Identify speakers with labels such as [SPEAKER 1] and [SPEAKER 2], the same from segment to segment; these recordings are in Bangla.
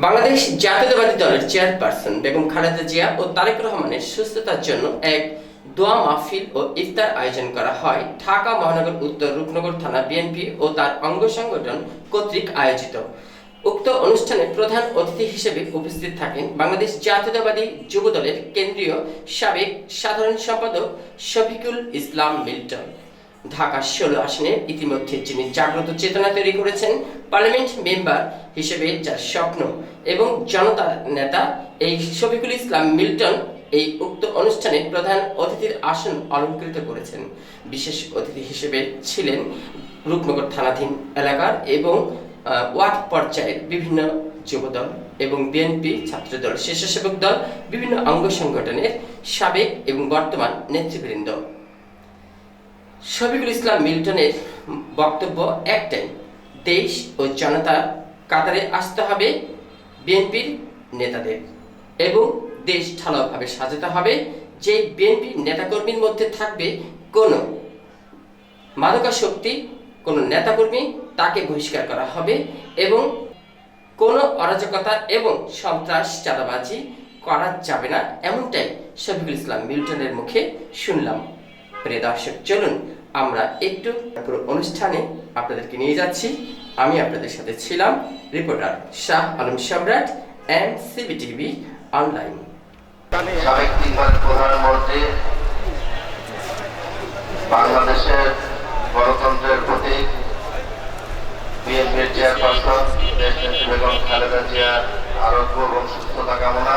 [SPEAKER 1] বাংলাদেশ জাতীয়তাবাদী দলের চেয়ারপারসন বেগম খালেদা জিয়া ও তারেক রহমানের সুস্থতার জন্য এক দোয়া মাহফিল ও ইফতার আয়োজন করা হয়। ঢাকা মহানগর উত্তর রূপনগর থানা বিএনপি ও তার অঙ্গ সংগঠন কর্তৃক আয়োজিত। উক্ত অনুষ্ঠানে প্রধান অতিথি হিসেবে উপস্থিত থাকেন বাংলাদেশ জাতীয়তাবাদী যুব দলের কেন্দ্রীয় সাবেক সাধারণ সম্পাদক শফিকুল ইসলাম মিল্টন। ঢাকা ষোলো আসনে ইতিমধ্যে যিনি জাগ্রত চেতনা তৈরি করেছেন, পার্লামেন্ট মেম্বার হিসেবে যার স্বপ্ন এবং জনতার নেতা, এই শফিকুল ইসলাম মিল্টন এই উক্ত অনুষ্ঠানে প্রধান অতিথির আসন অলঙ্কৃত করেছেন। বিশেষ অতিথি হিসেবে ছিলেন রূপনগর থানাধীন এলাকার এবং ওয়ার্ড পর্যায়ের বিভিন্ন যুবদল এবং বিএনপি ছাত্রদল, স্বেচ্ছাসেবক দল, বিভিন্ন অঙ্গ সংগঠনের সাবেক এবং বর্তমান নেতৃবৃন্দ। শফিকুল ইসলাম মিল্টনের বক্তব্য একটাই, দেশ ও জনতা কাতারে আসতে হবে বিএনপির নেতাদের এবং দেশ ঢালাওভাবে সাজাতে হবে। যে বিএনপি নেতাকর্মীর মধ্যে থাকবে কোনো মাদকাসক্তি, কোনো নেতাকর্মী, তাকে বহিষ্কার করা হবে এবং কোনো অরাজকতা এবং সন্ত্রাস, চাঁদাবাজি করা যাবে না, এমনটাই শফিকুল ইসলাম মিল্টনের মুখে শুনলাম। প্রিয় দর্শক, চলুন আমরা একটু পুরো অনুষ্ঠানে আপনাদেরকে নিয়ে যাচ্ছি। আমি আপনাদের সাথে ছিলাম রিপোর্টার শাহ আলম সম্রাট অ্যান্ড সিবিটিভি অনলাইন
[SPEAKER 2] সাবেক তিনবার প্রধানমন্ত্রী, বাংলাদেশের গণতন্ত্রের প্রতীক বিএনপির চেয়ারপারসন বেগম খালেদা জিয়ার আরোগ্য এবং সুস্থতা কামনা।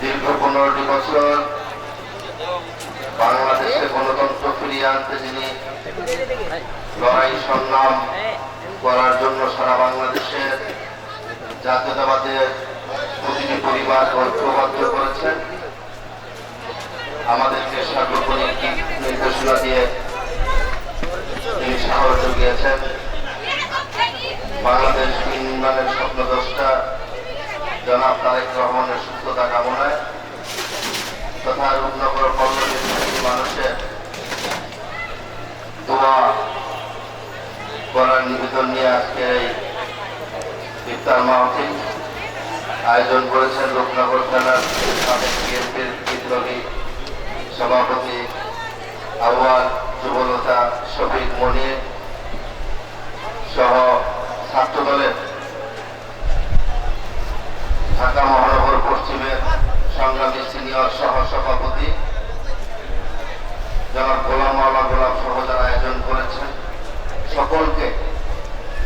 [SPEAKER 2] দীর্ঘ পনেরোটি বছর বাংলাদেশে গণতন্ত্র ফিরিয়ে আনতে যিনি লড়াই সংগ্রাম করার জন্য সারা বাংলাদেশের জাতীয়তাবাদের প্রতিটি পরিবার ঐক্যবদ্ধ করেছেন, আমাদেরকে সার্বক্ষণিক নির্দেশনা দিয়ে তিনি সাহস জুগিয়েছেন। বাংলাদেশ নির্মাণের স্বপ্নদ্রষ্টা জনাব তারেক রহমানের সুস্থতা কামনায় তথা রূপনগর পল্লবীর মানুষের দোয়া করার নিবেদন নিয়ে আজকে এই ইফতার মাহফিল আয়োজন করেছেন রূপনগর থানার সাবেক বিএনপির বিদ্রোহী সভাপতি আওয়াল যুবলতা শফিক মনির সহ ছাত্র দলের ঢাকা মহানগর পশ্চিমের সংগ্রামী সিনিয়র সহ সভাপতি জনাব গোলাম মাওলা গোলাম সহ যারা আয়োজন করেছেন। সকলকে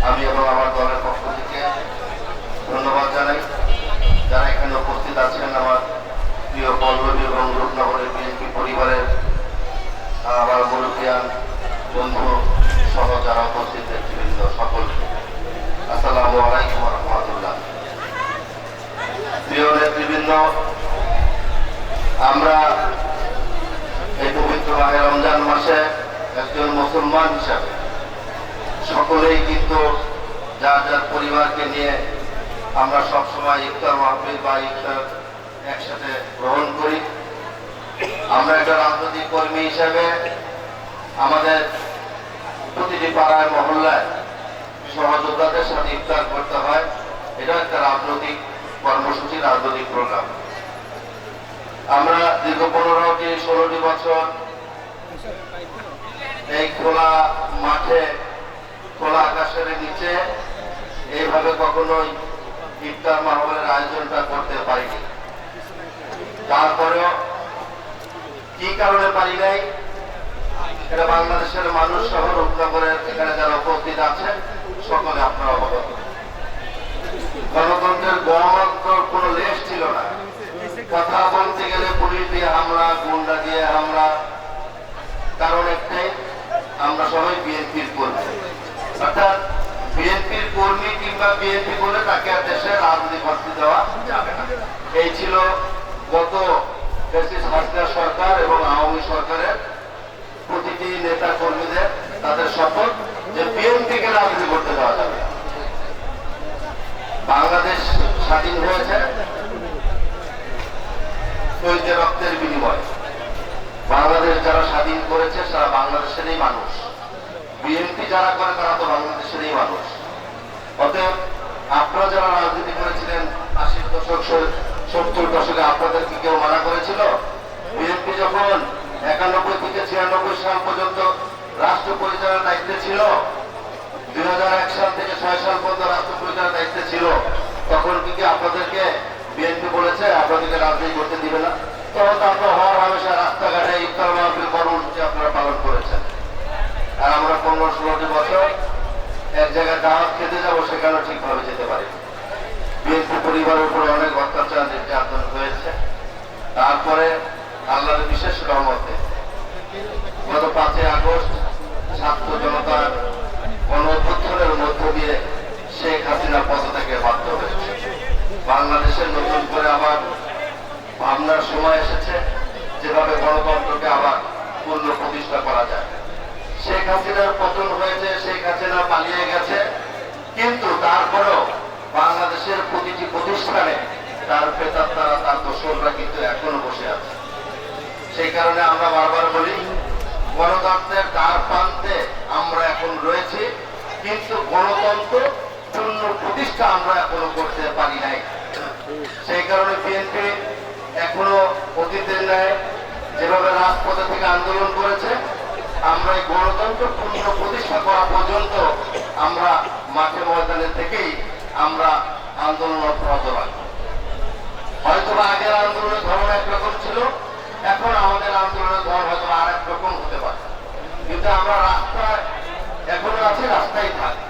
[SPEAKER 2] আমি এবং আমার দলের পক্ষ থেকে ধন্যবাদ জানাই। যারা এখানে উপস্থিত আছেন আমার প্রিয় পল্লবী এবং রূপনগরের বিএনপি পরিবারের আমার মুরব্বিয়ান বন্ধু সহ যারা উপস্থিত, নেতৃবৃন্দ সকলকে। আসসালামু আলাইকুম রহমতুল্লাহ। প্রিয় নেতৃবৃন্দ আমরা এই পবিত্র মাহে রমজান মাসে একজন মুসলমান হিসাবে সকলেই কিন্তু যার যার পরিবারকে নিয়ে আমরা সবসময় ইফতার মাহফিল বা ইফতার একসাথে গ্রহণ করি। আমরা একটা রাজনৈতিক কর্মী হিসাবে আমাদের প্রতিটি পাড়ায়, মহল্লায় সহযোদ্ধাদের সাথে ইফতার করতে হয়। এটা একটা রাজনৈতিক কর্মসূচি, রাজনৈতিক প্রোগ্রাম। আমরা দীর্ঘ পনেরো কি ষোলোটি বছর এই খোলা মাঠে, খোলা আকাশের নিচে এইভাবে কখনোই ইফতার মাহবলের আয়োজনটা করতে পারিনি। তারপরেও কি কারণে পারি নাই এটা বাংলাদেশের মানুষ সহ রূপনগরের এখানে যারা উপস্থিত আছে সকলে আপনারা অবগত। গণতন্ত্রের গণতন্ত্র কোনো লেশ ছিল না। কথা বলতে গেলে পুলিশ দিয়ে হামলা, গুন্ডা দিয়ে হামলা, কারণ একটাই, আমরা সবাই বিএনপির কর্মী। অর্থাৎ বিএনপির কর্মী কিংবা বিএনপি বলে তাকে আর দেশে রাজনীতি করতে দেওয়া যাবে না। এই ছিল গত হাসিনা সরকার এবং আওয়ামী সরকারের প্রতিটি নেতা কর্মীদের তাদের শপথ যে বিএনপিকে রাজনীতি করতে দেওয়া যাবে। বাংলাদেশ স্বাধীন হয়েছে। শহীদের রক্তের বিনিময়। বাংলাদেশ যারা স্বাধীন করেছে তারা বাংলাদেশেরই মানুষ। বিএনপি যারা করে, তারা তো বাংলাদেশেরই মানুষ। অতএব আপনারা যারা রাজনীতি করেছিলেন, আশির দশক, সত্তর দশকে আপনাদেরকে কেউ মানা আপনাদেরকে করতে দিবে না। তো আপনার হওয়ার হামেশা রাস্তাঘাটে কর্মসূচি আপনারা পালন করেছেন। আর আমরা পনেরো ষোলোটি বছর এক জায়গায় খেতে যাব, সেখানেও ঠিকভাবে যেতে পারি। পরিবারের উপরে অনেক অত্যাচার নির্যাতন হয়েছে। তারপরে আল্লাহর বিশেষ রহমতে গত পাঁচই আগস্ট ছাত্র জনতার গণ অভ্যুত্থানের মধ্য দিয়ে শেখ হাসিনা পদত্যাগে বাধ্য হয়েছে। বাংলাদেশের নতুন করে আবার ভাবনার সময় এসেছে যেভাবে গণতন্ত্রকে আবার পূর্ণ প্রতিষ্ঠা করা যায়। শেখ হাসিনার পতন হয়েছে, শেখ হাসিনা পালিয়ে গেছে, কিন্তু তারপরেও বাংলাদেশের প্রতিটি প্রতিষ্ঠানে তার প্রেতাত্মারা, তার দোসররা কিন্তু এখনও বসে আছে। সেই কারণে আমরা বারবার বলি, গণতন্ত্রের দ্বার প্রান্তে আমরা এখন রয়েছি, কিন্তু গণতন্ত্র পূর্ণ প্রতিষ্ঠা আমরা এখনও করতে পারি নাই। সেই কারণে বিএনপি এখনও অতীতের ন্যায় যেভাবে রাজপথে থেকে আন্দোলন করেছে, আমরা এই গণতন্ত্র পূর্ণ প্রতিষ্ঠা করা পর্যন্ত আমরা মাঠে ময়দানে থেকেই আমরা আন্দোলন অব্যাহত রাখব। হয়তো আগের আন্দোলনের ধরন একরকম ছিল, এখন আমাদের আন্দোলনের ধরন হয়তো আর রকম হতে পারে। কিন্তু আমরা রাস্তায় এখনও আছি, রাস্তায় থাকি।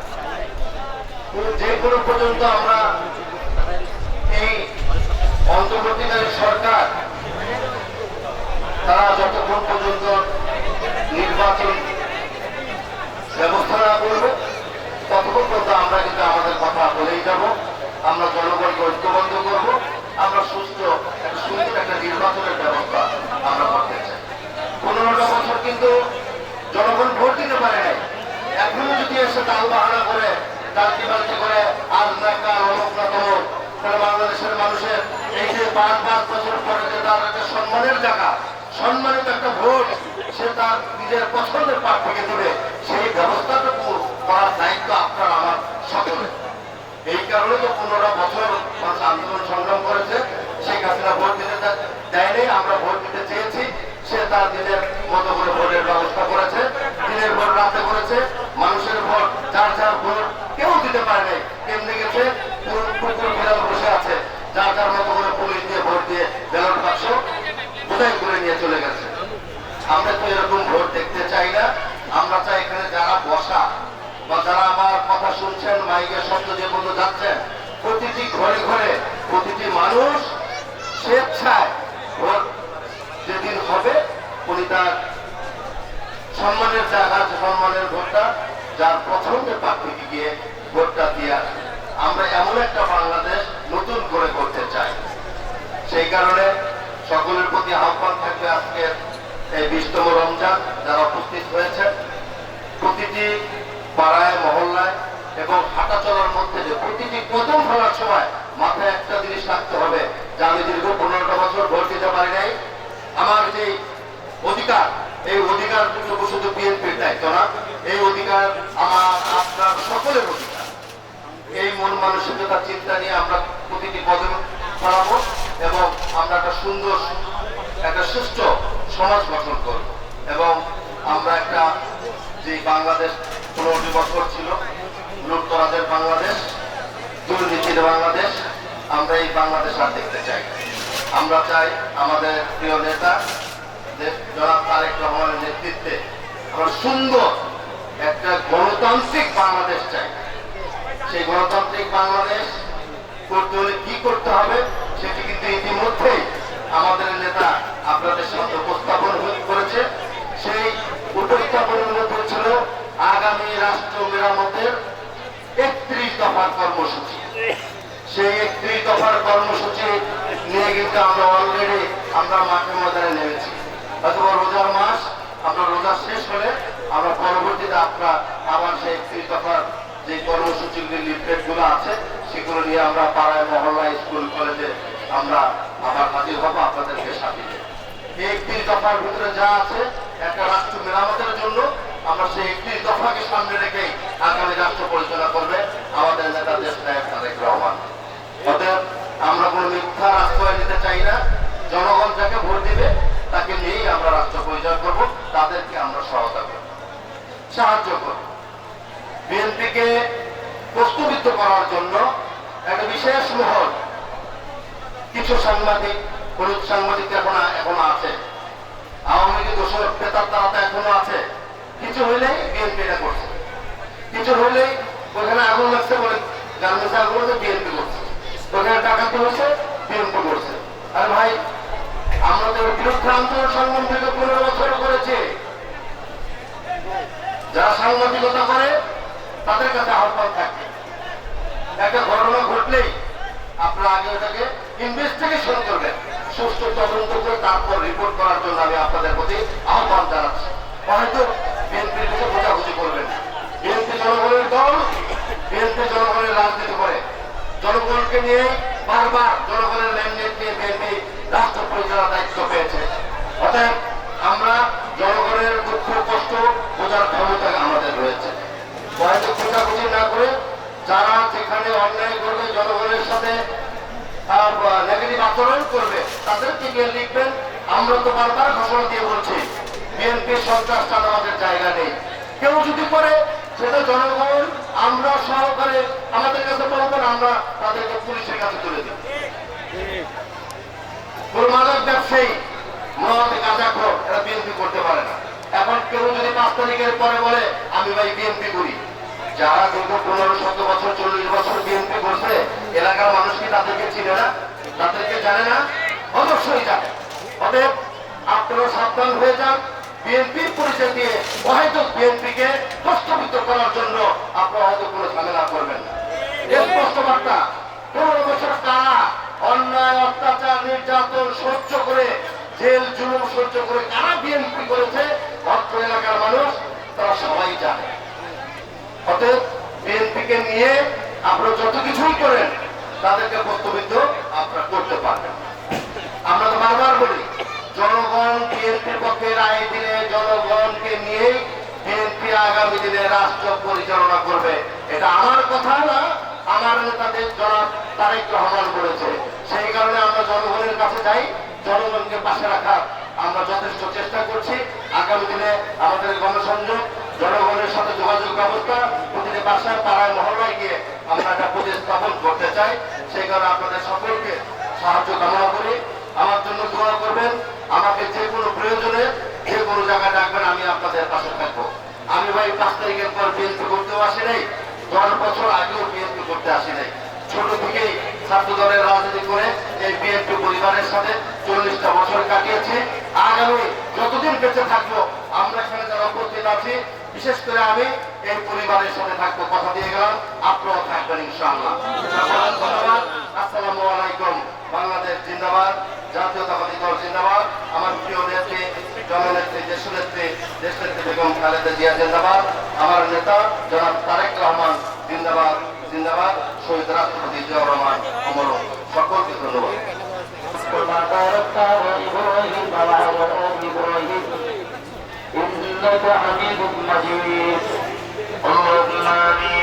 [SPEAKER 2] যে কোনো পর্যন্ত আমরা অন্তর্বর্তীকালীন সরকার, তারা যতক্ষণ পর্যন্ত নির্বাচন ব্যবস্থা না করবে, ততক্ষণ পর্যন্ত আমরা কিন্তু আমাদের কথা বলেই যাব। আমরা জনগণকে ঐক্যবদ্ধ করব। আমরা সুস্থ, একটা সুন্দর একটা নির্বাচনের ব্যবস্থা আমরা করতে চাই। পনেরোটা বছর কিন্তু জনগণ ভোট দিতে পারে নাই। এখনও যদি এসে তাল বাহানা করে ডালতি বালতি করে, আজ না কাল অমুক না নিজের দায়িত্ব আপনার, আমার সকলের। এই কারণে তো পনেরো বছর আন্দোলন সংগ্রাম করেছে, শেখ হাসিনা ভোট দিতে দেয়নি, আমরা ভোট দিতে চেয়েছি, সে তার দিনের মতো করে ভোটের ব্যবস্থা করেছে দিনের ভোট রাতে করেছে মানুষের ভোট যার যার ভোট কেউ দিতে পারে নাই কেমনি গেছে পুরো কুকুর বিড়াল বসে আছে যার যার মতো করে পুলিশ দিয়ে ভোট দিয়ে ব্যালট বাক্স বোঝাই করে নিয়ে চলে গেছে আমরা তো এরকম ভোট দেখতে চাই না আমরা চাই এখানে যারা বসা বা যারা আমার কথা শুনছেন, মাইকের শব্দ যে বন্ধু যাচ্ছেন, প্রতিটি ঘরে ঘরে প্রতিটি মানুষ স্বেচ্ছায় ভোট যেদিন হবে, উনি তার সম্মানের জায়গা, সম্মানের ভোটটা, যার পছন্দের প্রার্থীকে গিয়ে ভোটটা দিয়ে আসবে। আমরা এমন একটা বাংলাদেশ নতুন করে করতে চাই সেই কারণে সকলের প্রতি আহ্বান থাকবে আজকে এই বিশতম রমজান যারা উপস্থিত হয়েছে প্রতিটি পাড়ায়, মহল্লায় এবং হাঁটা চলার মধ্যে যে প্রতিটি প্রথম ফেলার সময় মাথায় একটা জিনিস রাখতে হবে, যে আমি দীর্ঘ পনেরোটা বছর ভোট দিতে পারি নাই। আমার যে অধিকার, এই অধিকার শুধু শুধু বিএনপির দায়িত্ব না। এই অধিকার আমার, আপনার সকলের অধিকার। এই মন মানসিকতা চিন্তা নিয়ে আমরা প্রতিটি কদম ছড়াবো এবং আমরা একটা সুন্দর, একটা সুস্থ সমাজ গঠন করব। এবং আমরা একটা যে বাংলাদেশ পনেরোটি বছর ছিল লুটতরাজের বাংলাদেশ, দুর্নীতির বাংলাদেশ, আমরা এই বাংলাদেশ আর দেখতে চাই। আমরা চাই আমাদের প্রিয় নেতা জনাব তারেক রহমানের নেতৃত্বে আমরা সুন্দর একটা গণতান্ত্রিক বাংলাদেশ চাই। সেই গণতান্ত্রিক বাংলাদেশ করতে হলে কি করতে হবে, সেটি কিন্তু ইতিমধ্যেই আমাদের নেতা আপনাদের সামনে উপস্থাপন করেছে। সেই উপস্থাপনের মধ্যে ছিল আগামী রাষ্ট্র মেরামতের একত্রিশ দফার কর্মসূচি। সেই একত্রিশ দফার কর্মসূচি নিয়ে কিন্তু আমরা অলরেডি আমরা মাঠে ময়দানে নেমেছি। অথবা রোজার মাস, আমরা রোজা শেষ হলে আমরা পরবর্তীতে আপনার আবার সেই একত্রিশ দফার যে কর্মসূচিগুলি লিফলেটগুলো আছে, সেগুলো নিয়ে আমরা পাড়ায় মহল্লায় স্কুল কলেজে আমরা আবার হাজির হব, আপনাদেরকে সাথে। এই একত্রিশ দফার ভিতরে যা আছে, একটা রাষ্ট্র মেরামতের জন্য আমরা সেই একত্রিশ দফাকে সামনে রেখেই আগামী রাষ্ট্র পরিচালনা করবে আমাদের নেতা দেশ নায়ক তারেক রহমান। অতএব আমরা কোনো মিথ্যা আশ্রয় নিতে চাই না। জনগণ যাকে ভোট দিবে, তাকে নিয়েই আমরা রাষ্ট্র পরিচয় করব, তাদেরকে আমরা সহায়তা করব। সাহায্য করব। বিএনপিকে প্রশ্নবিদ্ধ করার জন্য একটা বিশেষ মহল, কিছু সাংবাদিক হলুদ সাংবাদিক এখন এখনও আছে। আওয়ামী লীগের দোষর পেতার তারা তো এখনও আছে। কিছু হইলেই বিএনপি এটা করছে। কিছু হইলেই ওখানে আগুন লাগছে বলে গার্মেন্টসে আগুন বিএনপি করছে। ওখানে ডাকাতি হচ্ছে বিএনপি করছে। আর ভাই এর বিরুদ্ধে আন্দোলন সংগ্রাম থেকে পনেরো বছর করেছি। যারা সাংবাদিকতা করে, তাদের কাছে আহ্বান থাকে। একটা ঘটনা ঘটলেই আপনারা আগে ওটাকে ইনভেস্টিগেশন করবেন। সুস্থ তদন্ত করে তারপর রিপোর্ট করার জন্য আমি আপনাদের প্রতি আহ্বান জানাচ্ছি। হয়তো বিএনপির কাছে বোঝাবুঝি করবেন। বিএনপি জনগণের দল বিএনপি জনগণের রাজনীতি করে। জনগণকে নিয়ে বারবার জনগণের লেনদেন নিয়ে বিএনপি রাষ্ট্র পরিচালনার দায়িত্ব পেয়েছে। অতএব আমরা জনগণের দুঃখ কষ্ট বোঝার ক্ষমতা আমাদের রয়েছে। হয়তো খোঁজাখুঁজি না করে যারা যেখানে অন্যায় করবে জনগণের সাথে বিএনপি করতে পারে না। এখন কেউ যদি পাঁচ তারিখের পরে বলে, আমি ভাই বিএনপি করি। যারা দীর্ঘ পনেরো শত বছর, চল্লিশ বছর বিএনপি করছে, এলাকার মানুষ কি তাদেরকে চিনে না? তাদেরকে জানে না? অবশ্যই জানে। অতএব আপনারা সাবধান হয়ে যান। বিএনপির পরিচয় দিয়ে হয়তো বিএনপিকে প্রস্তাবিত করার জন্য আপনারা হয়তো কোনো ঝামেলা করবেন না। স্পষ্ট বার্তা, পনেরো বছর কারা অন্যায়, অত্যাচার, নির্যাতন সহ্য করে, জেল, জুলুম সহ্য করে কারা বিএনপি করেছে? অত্র এলাকার মানুষ, তারা সবাই জানে। অতএব বিএনপিকে নিয়ে আপনারা যত কিছুই করেন, তাদেরকে প্রস্তাবিত আপনারা করতে পারবেন। আমরা তো বারবার বলি জনগণ বিএনপির পক্ষে রায় দিলে জনগণকে নিয়েই বিএনপি আগামী দিনে রাষ্ট্র পরিচালনা করবে। এটা আমার কথা না, আমার নেতাদের জনাব তারেক রহমান বলেছে। সেই কারণে আমরা জনগণের কাছে যাই, জনগণকে পাশে রাখার আমরা যথেষ্ট চেষ্টা করছি। আগামী দিনে আমাদের গণসংযোগ জনগণের সাথে যোগাযোগ ব্যবস্থা, প্রতিটি বাসায় পাড়ায়, মহল্লায় গিয়ে আমরা একটা প্রতিস্থাপন করতে চাই। সেই কারণে আপনাদের সকলকে সাহায্য কামনা করি। আমার জন্য দোয়া করবেন। আমাকে যে কোনো প্রয়োজনে যে কোনো জায়গায় ডাকবেন, আমি আপনাদের পাশে থাকব। আমি ভাই পাঁচ তারিখের পর বিএনপি করতেও আসি নাই। দশ বছর আগেও বিএনপি করতে আসি নাই। ছোট থেকেই ছাত্র দলের রাজনীতি করে এই বিএনপি পরিবারের সাথে চল্লিশটা বছর কাটিয়েছি। আগামী যতদিন বেঁচে থাকব, আমরা এখানে যারা উপস্থিত আছি বিশেষ করে আমি এই পরিবারের সাথে থাকব, কথা দিয়ে গেলাম। আপনারাও থাকবেন ইনশাআল্লাহ। আসসালামু আলাইকুম, বাংলাদেশ জিন্দাবাদ, জাতীয়তাবাদী দল জিন্দাবাদ। আমার প্রিয় নেত্রী, জননেত্রী দেশনেত্রী দেশনেত্রী বেগম খালেদা জিয়া জিন্দাবাদ। আমার নেতা, জনাব তারেক রহমান জিন্দাবাদ জিন্দাবাদ। শহীদ রাষ্ট্রপতি জিয়াউর রহমান, অমর সকলকে ধন্যবাদ।
[SPEAKER 3] إنك حميد مجيد اللهم آمين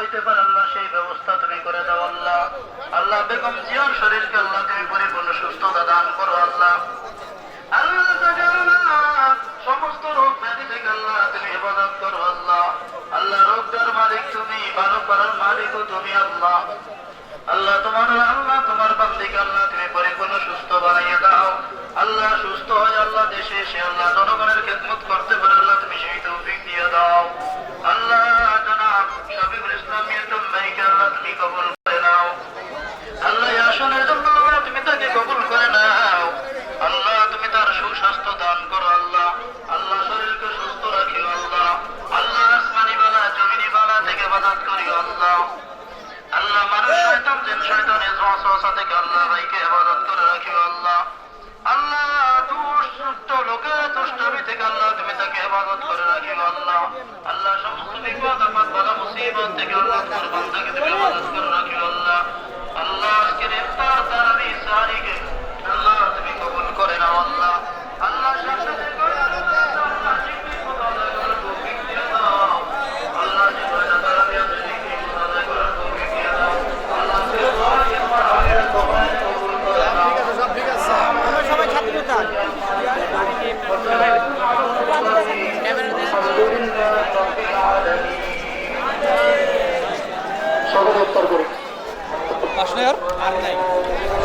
[SPEAKER 3] দেশ চালাইতে পারে আল্লাহ, সেই ব্যবস্থা তুমি করে দাও আল্লাহ। আল্লাহ বেগম জিয়ার শরীরকে আল্লাহ তুমি পরিপূর্ণ সুস্থতা দান করো আল্লাহ। সমস্ত রোগ ব্যাধি থেকে আল্লাহ তুমি হেফাজত করো আল্লাহ। আল্লাহ রোগটার মালিক তুমি, ভালো করার মালিকও তুমি আল্লাহ। আল্লাহ তোমার আল্লাহ, তোমার বান্দিকে আল্লাহ তুমি পরিপূর্ণ সুস্থ বানাইয়ে দাও। আল্লাহ সুস্থ হয়ে আল্লাহ দেশে এসে আল্লাহ